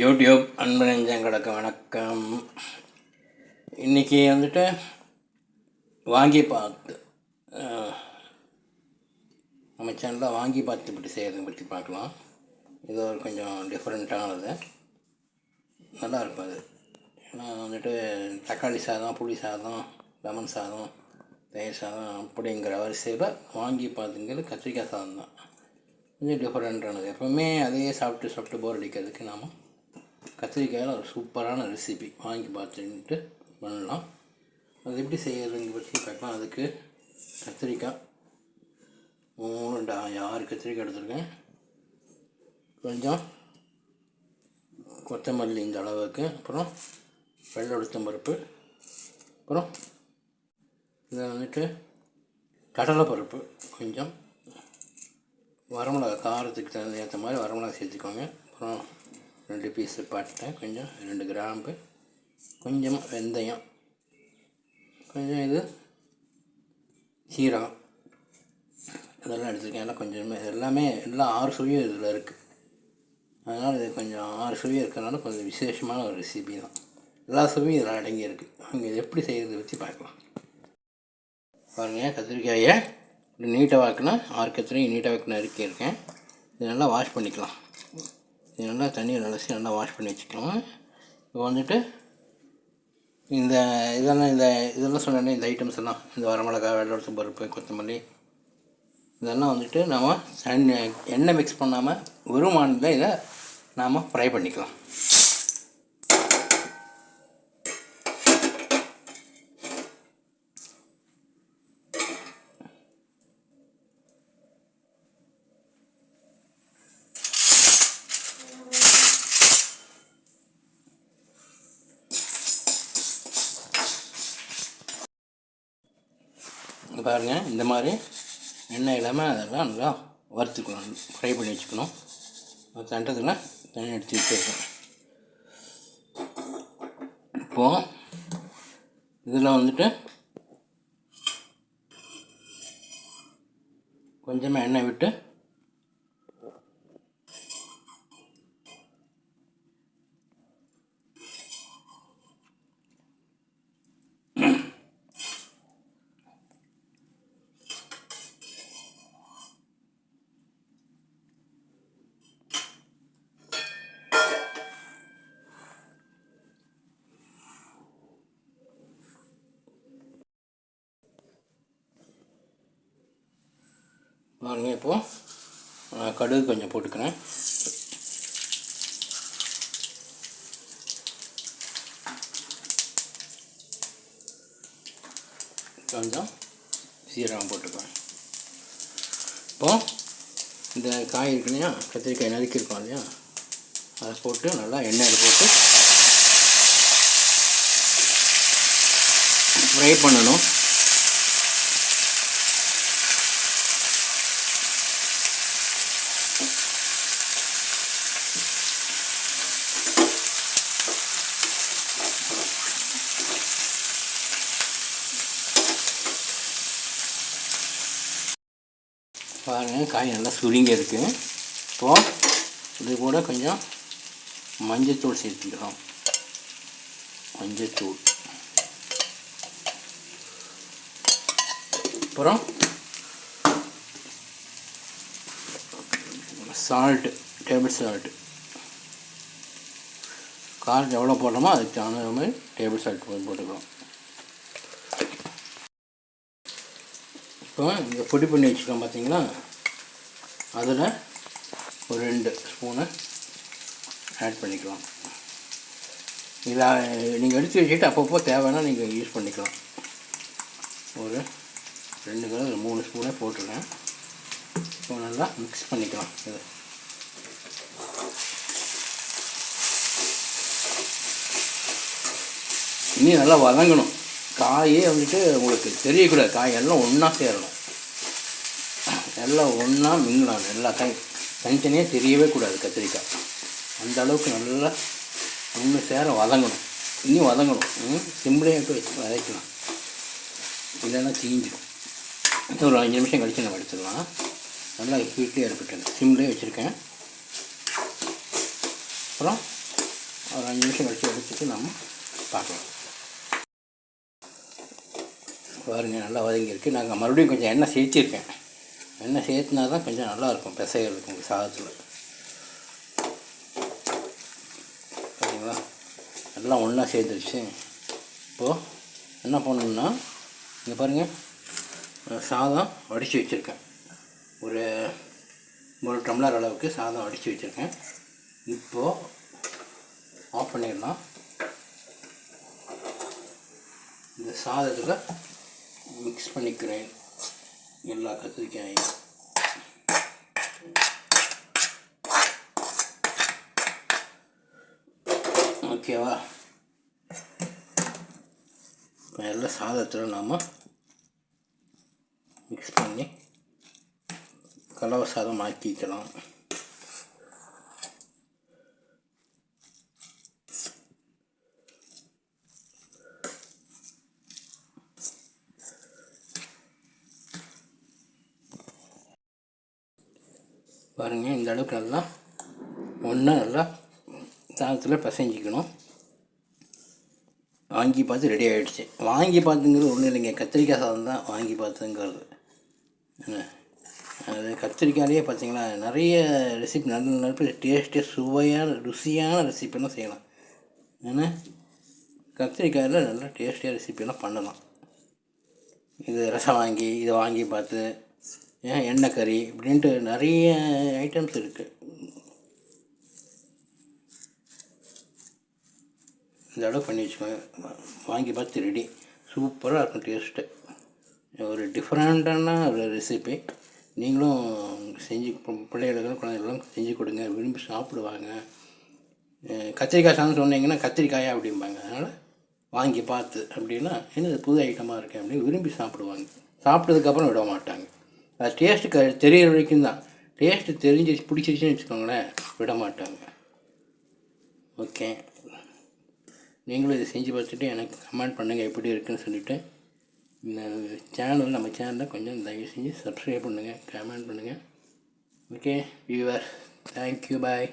YouTube அன்பு நெஞ்சங்களுக்கு வணக்கம். இன்றைக்கி வந்துட்டு வாங்கி பார்த்து நம்ம சேனலில் வாங்கி பார்த்து இப்படி செய்கிறத பற்றி பார்க்கலாம். இது ஒரு கொஞ்சம் டிஃப்ரெண்ட்டானது நல்லா இருக்கும் அது. ஏன்னா வந்துட்டு தக்காளி சாதம் புளி சாதம் லெமன் சாதம் தயிர் சாதம் அப்படிங்கிற வரிசையில் வாங்கி பார்த்துங்கிறது கத்திரிக்காய் சாதம் தான். கொஞ்சம் டிஃப்ரெண்ட்டானது எப்போவுமே அதையே சாப்பிட்டு சாப்பிட்டு போர் அடிக்கிறதுக்கு நாம் கத்திரிக்காயில் ஒரு சூப்பரான ரெசிபி வாங்கி பார்த்துட்டு பண்ணலாம். அது எப்படி செய்கிறதுங்க பற்றி பார்க்கலாம். அதுக்கு கத்திரிக்காய் மூணு டா- ஆறு கத்திரிக்காய் எடுத்துருக்கேன். கொஞ்சம் கொத்தமல்லி இந்த அளவுக்கு அப்புறம் வெள்ளை உளுத்தம் பருப்பு அப்புறம் இதை வந்துட்டு கடலைப்பருப்பு கொஞ்சம் வரமிளகா காரத்துக்கு தகுந்த ஏற்ற மாதிரி வரமிளகா சேர்த்துக்கோங்க. அப்புறம் ரெண்டு பீஸு பட்டை கொஞ்சம் ரெண்டு கிராம்பு கொஞ்சம் வெந்தயம் கொஞ்சம் இது சீரகம். இதெல்லாம் எடுத்துருக்கேன். எல்லாம் கொஞ்சமே எல்லாமே எல்லாம் ஆறு சுவையும் இதில் இருக்குது அதனால் இது கொஞ்சம் ஆறு சுவையும் இருக்கிறனால கொஞ்சம் விசேஷமான ஒரு ரெசிபி தான். எல்லா சுவையும் இதில் அடங்கியிருக்கு. இருக்குது அவங்க இது எப்படி செய்கிறத வச்சு பார்க்கலாம். பாருங்கள் கத்திரிக்காயை இப்படி நீட்டாக வாக்கினா ஆறு கத்திரிக்காய் நீட்டாக வாக்கினா இருக்கேன். இது நல்லா வாஷ் பண்ணிக்கலாம். இது நல்லா தண்ணியை நினச்சி நல்லா வாஷ் பண்ணி வச்சுக்கணும். இப்போ வந்துட்டு இந்த இதெல்லாம் இந்த இதெல்லாம் சொன்னேனே இந்த ஐட்டம்ஸ் எல்லாம். இந்த வரமிளகா வெள்ளை பருப்பு கொத்தமல்லி. இதெல்லாம் வந்துட்டு நாம் தண்ணி எண்ணெய் மிக்ஸ் பண்ணாமல் வெறும் மாநில இதை நாம் ஃப்ரை பண்ணிக்கலாம். பாருங்கள் இந்த மாதிரி எண்ணெய் இல்லாமல் அதெல்லாம் நல்லா வறுத்துக்கணும் ஃப்ரை பண்ணி வச்சுக்கணும். தண்டத்தில் தண்ணி எடுத்து வச்சுருக்கோம் இப்போது இதில் வந்துட்டு கொஞ்சமாக எண்ணெய் விட்டு இப்போது நான் கடுகு கொஞ்சம் போட்டுக்கிறேன். கொஞ்சம் சீரகம் போட்டுக்குவேன் இப்போ இந்த காய் இருக்கு இல்லையா கத்திரிக்காய் நறுக்கியிருக்கோம் இல்லையா அதை போட்டு நல்லா எண்ணெயில் போட்டு ஃப்ரை பண்ணணும். பாருங்கள் காய் நல்லா சுருங்கி இருக்கு. இப்போது இது கூட கொஞ்சம் மஞ்சத்தூள் சேர்த்துக்கிறோம். மஞ்சத்தூள். அப்புறம் சால்ட்டு டேபிள் சால்ட்டு காரம் எவ்வளோ போடுறோமோ அதுக்கு தகுந்த மாதிரி டேபிள் சால்ட் போட்டுக்கிறோம். இப்போ இங்கே பொடி பண்ணி வச்சுருக்கோம் பார்த்தீங்களா அதில் ஒரு ரெண்டு ஸ்பூனு ஆட் பண்ணிக்கலாம். இதில் நீங்கள் எடுத்து வச்சுட்டு அப்பப்போ தேவைன்னா நீங்கள் யூஸ் பண்ணிக்கலாம். ஒரு ரெண்டு கிலோ மூணு ஸ்பூனே போட்டுருக்கேன் இப்போ நல்லா மிக்ஸ் பண்ணிக்கலாம் இது. இனி நல்லா வதங்கணும். காயே வந்துட்டு உங்களுக்கு தெரியக்கூடாது. காய் எல்லாம் ஒன்றா சேரணும். எல்லாம் ஒன்றா மிங்கலாம் எல்லா தனி தனித்தனியாக தெரியவே கூடாது கத்திரிக்காய். அந்த அளவுக்கு நல்லா ஒன்று சேர வதங்கணும். இன்னும் வதங்கணும். ம், விட்டு வச்சு வதக்கலாம். இல்லைன்னா தீஞ்சிடும் ஒரு அஞ்சு நிமிஷம் கழிச்சு நம்ம எடுத்துடலாம். நல்லா ஹீட்லேயே இருக்கட்டும் சிம்லேயே வச்சுருக்கேன். அப்புறம் ஒரு அஞ்சு நிமிஷம் கழிச்சு எடுத்துட்டு நம்ம பார்க்கலாம். பாருங்க நல்லா வதங்கியிருக்கு. நாங்கள் மறுபடியும் கொஞ்சம் எண்ணெய் சேர்த்திருக்கேன். எண்ணெய் சேர்த்துனா தான் கொஞ்சம் நல்லாயிருக்கும் பிசைகளுக்கு உங்கள் சாதத்தில். சரிங்களா? எல்லாம் ஒன்றா சேர்த்துருச்சு. இப்போது என்ன பண்ணணும்னா இங்கே பாருங்கள் சாதம் வடித்து வச்சுருக்கேன். ஒரு ஒரு டம்ளர் அளவுக்கு சாதம் வடித்து வச்சுருக்கேன். இப்போது ஆஃப் பண்ணிடலாம். இந்த சாதத்தில் மிக்ஸ் பண்ணிக்கிறேன். எல்லா கத்திரிக்காயும் ஓகேவா இப்போ எல்லாம் சாதத்தில் நாம் மிக்ஸ் பண்ணி கலவை சாதம் ஆக்கிக்கலாம். பாருங்கள் இந்த அளவுக்கு நல்லா ஒன்றா நல்லா சாதத்தில் பிசைஞ்சிக்கணும். வாங்கி பார்த்து ரெடி ஆகிடுச்சு வாங்கி பார்த்துங்கிறது ஒன்றும் இல்லைங்க கத்திரிக்காய் சாதம் தான் வாங்கி பார்த்துங்கிறது. அது கத்திரிக்காயிலேயே பார்த்தீங்களா நிறைய ரெசிபி நல்ல நல்ல டேஸ்ட்டு சுவையான ருசியான ரெசிபிலாம் செய்யலாம். ஏன்னா கத்திரிக்காயில் நல்லா டேஸ்டியாக ரெசிபிலாம் பண்ணலாம். இது ரசம் வாங்கி இதை வாங்கி பார்த்து எண்ணெய் கறி இப்படின்ட்டு நிறைய ஐட்டம்ஸ் இருக்குது இந்த அளவு பண்ணி வச்சுக்கோங்க வாங்கி பார்த்து ரெடி சூப்பராக இருக்கும் டேஸ்ட்டு ஒரு டிஃப்ரெண்ட்டான ஒரு ரெசிபி நீங்களும் செஞ்சு பிள்ளைகளுக்கும் குழந்தைகளுக்கும் செஞ்சு கொடுங்க. விரும்பி சாப்பிடுவாங்க. கத்திரிக்காய் சாதம் சொன்னீங்கன்னா கத்திரிக்காயா அப்படிம்பாங்க. அதனால் வாங்கி பார்த்து அப்படின்னா என்னது புது ஐட்டமாக இருக்கேன் அப்படின்னு விரும்பி சாப்பிடுவாங்க. சாப்பிட்டதுக்கப்புறம் விட மாட்டாங்க அது டேஸ்ட்டு க தெரியிற வரைக்கும் தான். டேஸ்ட்டு தெரிஞ்சு பிடிச்சிருச்சுன்னு வச்சுக்கோங்களேன் விட மாட்டாங்க ஓகே நீங்களும் இதை செஞ்சு பார்த்துட்டு எனக்கு கமெண்ட் பண்ணுங்கள் எப்படி இருக்குன்னு சொல்லிவிட்டு இந்த சேனல் நம்ம சேனலில் கொஞ்சம் தயவு செஞ்சு சப்ஸ்கிரைப் பண்ணுங்கள் கமெண்ட் பண்ணுங்கள் ஓகே வியூவர் தேங்க்யூ பாய்